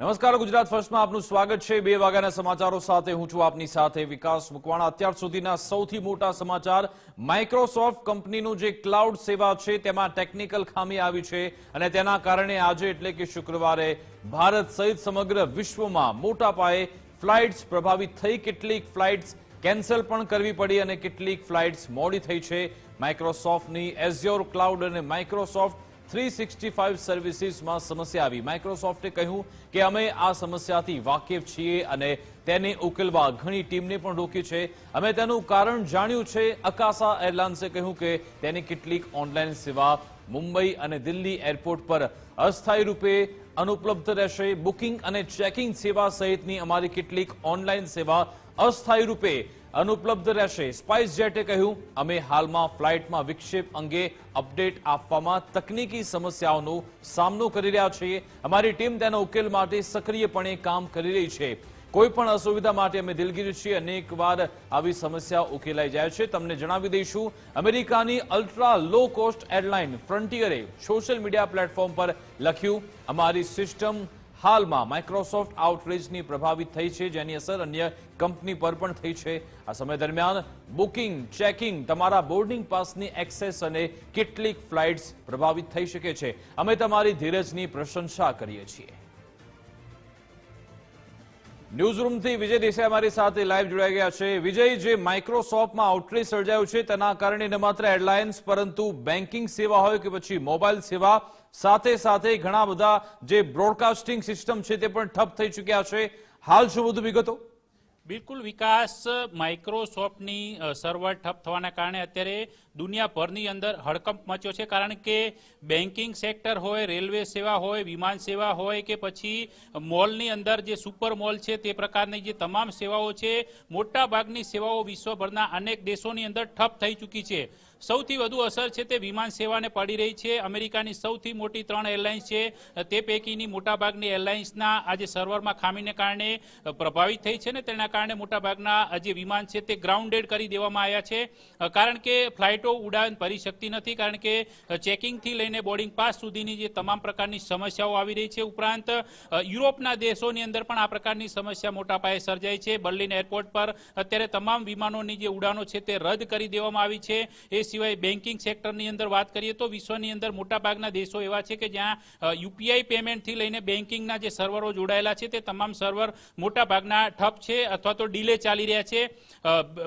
નમસ્કાર, ગુજરાત ફર્સ્ટમાં આપનું સ્વાગત છે. બે વાગ્યાના સમાચારો સાથે હું છું આપની સાથે વિકાસ મુકવાણા. અત્યાર સુધીના સૌથી મોટા સમાચાર માઇક્રોસોફ્ટ કંપનીનું જે ક્લાઉડ સેવા છે, તેમાં ટેકનિકલ ખામી આવી છે અને તેના કારણે આજે એટલે કે શુક્રવારે ભારત સહિત સમગ્ર વિશ્વમાં મોટા પાયે ફ્લાઇટ્સ પ્રભાવિત થઈ. કેટલીક ફ્લાઇટ્સ કેન્સલ પણ કરવી પડી અને કેટલીક ફ્લાઇટ્સ મોડી થઈ છે. માઇક્રોસોફ્ટની એઝ્યોર ક્લાઉડ અને માઇક્રોસોફ્ટ થ્રી સિક્સટી ફાઇવ સર્વિસીસમાં સમસ્યા આવી. માઇક્રોસોફ્ટે કહ્યું કે અમે આ સમસ્યાથી વાકેફ છીએ અને તેને ઉકેલવા ઘણી ટીમને પણ રોકી છે. અમે તેનું કારણ જાણ્યું છે. અકાસા એરલાઇન્સે કહ્યું કે તેની કેટલીક ઓનલાઈન સેવા મુંબઈ અને દિલ્હી એરપોર્ટ પર અસ્થાયી રૂપે અનુપલબ્ધ રહેશે. બુકિંગ અને ચેકિંગ સેવા સહિતની અમારી કેટલીક ઓનલાઈન સેવા અસ્થાયી રૂપે અનુપલબ્ધ રહેશે. સ્પાઇસ જેટે કહ્યું, અમે હાલમાં ફ્લાઇટમાં વિક્ષેપ અંગે અપડેટ આપવામાં તકનીકી સમસ્યાઓનો સામનો કરી રહ્યા છીએ. અમારી ટીમ તેના ઉકેલ માટે સક્રિયપણે કામ કરી રહી છે. કોઈ પણ અસુવિધા માટે અમે દિલગીર છીએ. અનેક વાર આવી સમસ્યા ઉકેલાઈ જાય છે. તમને જણાવી દઈશું, અમેરિકાની અલ્ટ્રા લો કોસ્ટ એરલાઇન ફ્રન્ટિયરે સોશિયલ મીડિયા પ્લેટફોર્મ પર લખ્યું, અમારી સિસ્ટમ હાલમાં માઇક્રોસોફ્ટ આઉટરીચની પ્રભાવિત થઈ છે, જેની અસર અન્ય કંપની પર પણ થઈ છે. આ સમય દરમિયાન બુકિંગ, ચેકિંગ, તમારા બોર્ડિંગ પાસની એક્સેસ અને કેટલીક ફ્લાઇટ્સ પ્રભાવિત થઈ શકે છે. અમે તમારી ધીરજની પ્રશંસા કરીએ છીએ. ન્યૂઝરૂમથી વિજય દેસાઈ અમારી સાથે લાઈવ જોડાઈ ગયા છે. વિજય, જે માઇક્રોસોફ્ટમાં આઉટરીચ સર્જાયું છે, તેના કારણે ન માત્ર એરલાઇન્સ પરંતુ બેન્કિંગ સેવા હોય કે પછી મોબાઈલ સેવા, સાથે સાથે ઘણા બધા જે બ્રોડકાસ્ટિંગ સિસ્ટમ છે તે પણ ઠપ થઈ ચૂક્યા છે. હાલ શું વધુ વિગતો? બિલકુલ વિકાસ માઇક્રોસોફ્ટની સર્વર ઠપ થવાના કારણે અત્યારે દુનિયાભરની અંદર હડકંપ મચ્યો છે. કારણ કે બેન્કિંગ સેક્ટર હોય, રેલવે સેવા હોય, વિમાન સેવા હોય કે પછી મોલની અંદર જે સુપર મોલ છે તે પ્રકારની જે તમામ સેવાઓ છે મોટા ભાગની સેવાઓ વિશ્વભરના અનેક દેશોની અંદર ઠપ થઈ ચૂકી છે. સૌથી વધુ અસર છે તે વિમાન સેવાને પડી રહી છે. અમેરિકાની સૌથી મોટી ત્રણ એરલાઇન્સ છે. તે પૈકીની મોટાભાગની એરલાઇન્સના આજે સર્વરમાં ખામીને કારણે પ્રભાવિત થઈ છે ને તેના કારણે મોટાભાગના જે વિમાન છે તે ગ્રાઉન્ડેડ કરી દેવામાં આવ્યા છે. કારણ કે ફ્લાઇટો ઉડાન ભરી શકતી નથી, કારણ કે ચેકિંગથી લઈને બોર્ડિંગ પાસ સુધીની જે તમામ પ્રકારની સમસ્યાઓ આવી રહી છે. ઉપરાંત યુરોપના દેશોની અંદર પણ આ પ્રકારની સમસ્યા મોટા પાયે સર્જાઈ છે. બર્લિન એરપોર્ટ પર અત્યારે તમામ વિમાનોની જે ઉડાનો છે તે રદ કરી દેવામાં આવી છે. એ સિવાય બેન્કિંગ સેક્ટરની અંદર વાત કરીએ તો વિશ્વની અંદર મોટાભાગના દેશો એવા છે કે જ્યાં યુપીઆઈ પેમેન્ટથી લઈને બેન્કિંગના જે સર્વરો જોડાયેલા છે તે તમામ સર્વર મોટાભાગના ઠપ છે. અથવા તો ડીલે ચાલી રહ્યા છે.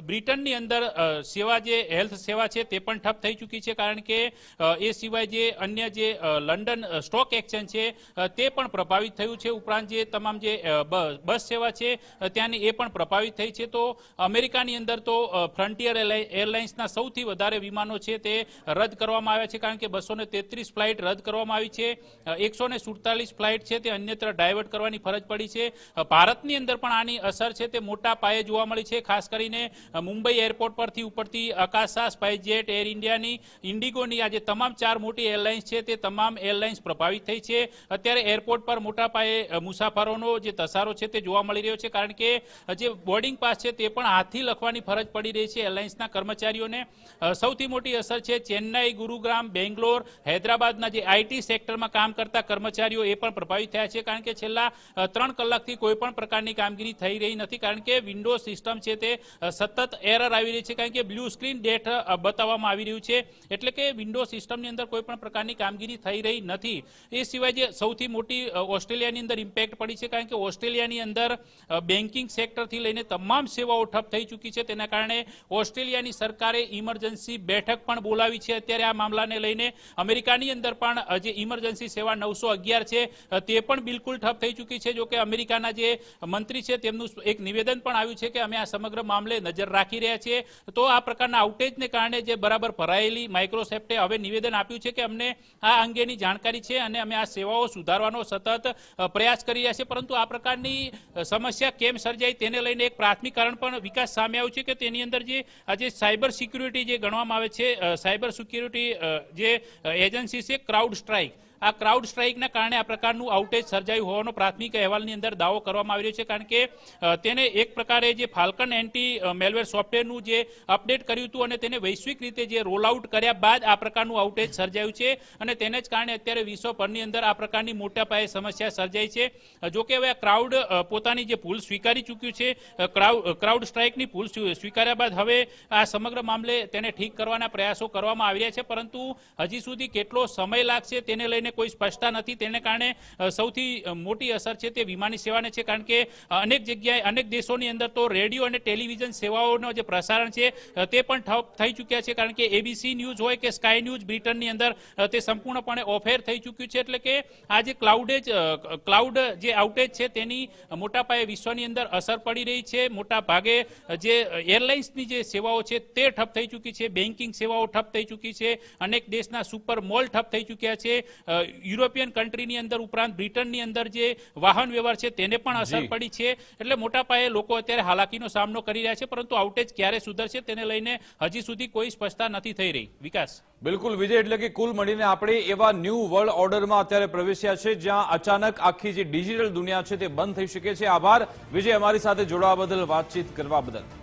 બ્રિટનની અંદર સેવા જે હેલ્થ સેવા છે તે પણ ઠપ થઈ ચૂકી છે કારણ કે એ સિવાય જે અન્ય જે લંડન સ્ટોક એક્સચેન્જ છે તે પણ પ્રભાવિત થયું છે. ઉપરાંત જે તમામ જે બસ સેવા છે ત્યાંની એ પણ પ્રભાવિત થઈ છે. તો અમેરિકાની અંદર તો ફ્રન્ટિયર એરલાઇ- એરલાઇન્સના સૌથી વધારે વિમાનો છે તે રદ કરવામાં આવ્યા છે કારણ કે બસો તેત્રીસ ફ્લાઇટ રદ કરવામાં આવી છે. એકસો સુડતાલીસ ફ્લાઇટ છે તે અન્યત્ર ડાયવર્ટ કરવાની ફરજ પડી છે. ભારતની અંદર પણ આની અસર છે તે મોટા પાયે જોવા મળી છે. ખાસ કરીને મુંબઈ એરપોર્ટ પરથી ઉપરથી અકાશા સ્પાઇસજેટ એર ઇન્ડિયાની, ઇન્ડિગોની આજે તમામ ચાર મોટી એરલાઇન્સ છે. તે તમામ એરલાઇન્સ પ્રભાવિત થઈ છે. અત્યારે એરપોર્ટ પર મોટા પાયે મુસાફરોનો જે ધસારો છે તે જોવા મળી રહ્યો છે. કારણ કે જે બોર્ડિંગ પાસ છે તે પણ હાથથી લખવાની ફરજ પડી રહી છે એરલાઇન્સના કર્મચારીઓને. સૌથી મોટી અસર છે ચેન્નાઈ, ગુરુગ્રામ, બેંગ્લોર, હૈદરાબાદના જે આઈટી સેક્ટરમાં કામ કરતા કર્મચારીઓ એ પણ પ્રભાવિત થયા છે. કારણ કે છેલ્લા ત્રણ કલાકથી કોઈ પણ પ્રકારની કામગીરી થઈ રહી નથી. કારણ કે વિન્ડો સિસ્ટમ છે તે સતત એરર આવી રહી છે કારણ કે બ્લુ સ્ક્રીન ડેટ બતાવવામાં આવી રહ્યું છે. એટલે કે વિન્ડો સિસ્ટમની અંદર કોઈ પણ પ્રકારની કામગીરી થઈ રહી નથી. એ સિવાય જે સૌથી મોટી ઓસ્ટ્રેલિયાની અંદર ઇમ્પેક્ટ પડી છે કારણ કે ઓસ્ટ્રેલિયાની અંદર બેન્કિંગ સેક્ટરથી લઈને તમામ સેવાઓ ઠપ થઈ ચૂકી છે. તેના કારણે ઓસ્ટ્રેલિયાની સરકારે ઇમરજન્સી બેઠક પણ બોલાવી છે. અત્યારે આ મામલાને લઈને અમેરિકાની અંદર પણ જે ઇમરજન્સી સેવા નવસો અગિયાર છે તે પણ બિલકુલ ઠપ થઈ ચૂકી છે. જો કે અમેરિકાના જે મંત્રી છે તેમનું એક નિવેદન પણ આવ્યું છે કે અમે આ સમગ્ર મામલે નજર રાખી રહ્યા છીએ. તો આ પ્રકારના આઉટેજને કારણે જે બરાબર ભરાયેલી માઇક્રોસોફ્ટે હવે નિવેદન આપ્યું છે કે અમને આ અંગેની જાણકારી છે અને અમે આ સેવાઓ સુધારવાનો સતત પ્રયાસ કરી રહ્યા છીએ. પરંતુ આ પ્રકારની સમસ્યા કેમ સર્જાઈ તેને લઈને એક પ્રાથમિક કારણ પણ વિકાસ સામે આવ્યું છે કે તેની અંદર જે આજે સાયબર સિક્યુરિટી જે ગણવામાં આવે છે સાયબર સિક્યુરિટી જે એજન્સી છે, ક્રાઉડ સ્ટ્રાઇક આ ક્રાઉડ સ્ટ્રાઇકના કારણે આ પ્રકારનું આઉટેજ સર્જાયું હોવાનો પ્રાથમિક અહેવાલની અંદર દાવો કરવામાં આવી રહ્યો છે. કારણ કે તેને એક પ્રકારે જે ફાલ્કન એન્ટી મેલવેર સોફ્ટવેરનું જે અપડેટ કર્યું હતું અને તેને વૈશ્વિક રીતે જે રોલ આઉટ કર્યા બાદ આ પ્રકારનું આઉટેજ સર્જાયું છે અને તેને જ કારણે અત્યારે વિશ્વભરની અંદર આ પ્રકારની મોટા પાયે સમસ્યા સર્જાઈ છે. જોકે હવે આ ક્રાઉડ પોતાની જે ભૂલ સ્વીકારી ચૂક્યું છે ક્રાઉડ સ્ટ્રાઇકની ભૂલ સ્વીકાર્યા બાદ હવે આ સમગ્ર મામલે તેને ઠીક કરવાના પ્રયાસો કરવામાં આવી રહ્યા છે. પરંતુ હજી સુધી કેટલો સમય લાગશે તેને લઈને કોઈ સ્પષ્ટતા નથી. તેને કારણે સૌથી મોટી અસર છે તે વિમાની સેવાને છે. કારણ કે અનેક જગ્યાએ, અનેક દેશોની અંદર તો રેડિયો અને ટેલિવિઝન સેવાઓનો જે પ્રસારણ છે તે પણ ઠપ, થઈ ચૂક્યા છે. કારણ કે એબીસી ન્યૂઝ હોય કે સ્કાય ન્યૂઝ બ્રિટનની અંદર તે સંપૂર્ણપણે ઓફેર થઈ ચૂક્યું છે. એટલે કે આ જે ક્લાઉડેજ ક્લાઉડ જે આઉટેજ છે, તેની મોટા પાયે વિશ્વની અંદર અસર પડી રહી છે. મોટા ભાગે જે એરલાઇન્સની જે સેવાઓ છે, તે ઠપ થઈ ચૂકી છે. બેન્કિંગ સેવાઓ ઠપ થઈ ચૂકી છે. અનેક દેશના સુપર મોલ ઠપ થઈ ચૂક્યા છે. યુરોપિયન કન્ટ્રીની અંદર ઉપરાંત બ્રિટનની અંદર જે વાહન વ્યવહાર છે તેને પણ અસર પડી છે. એટલે મોટા પાયે લોકો અત્યારે હાલાકીનો સામનો કરી રહ્યા છે પરંતુ આઉટેજ ક્યારે સુધરશે તેને લઈને હજી સુધી કોઈ સ્પષ્ટતા નથી થઈ રહી. વિકાસ. બિલકુલ વિજય એટલે કે કુલ મળીને આપણે એવા ન્યૂ વર્લ્ડ ઓર્ડરમાં અત્યારે પ્રવેશ્યા છે જ્યાં અચાનક આખી જે ડિજિટલ દુનિયા છે તે બંધ થઈ શકે છે. આભાર. વિજય અમારી સાથે જોડાવા બદલ વાતચીત કરવા બદલ.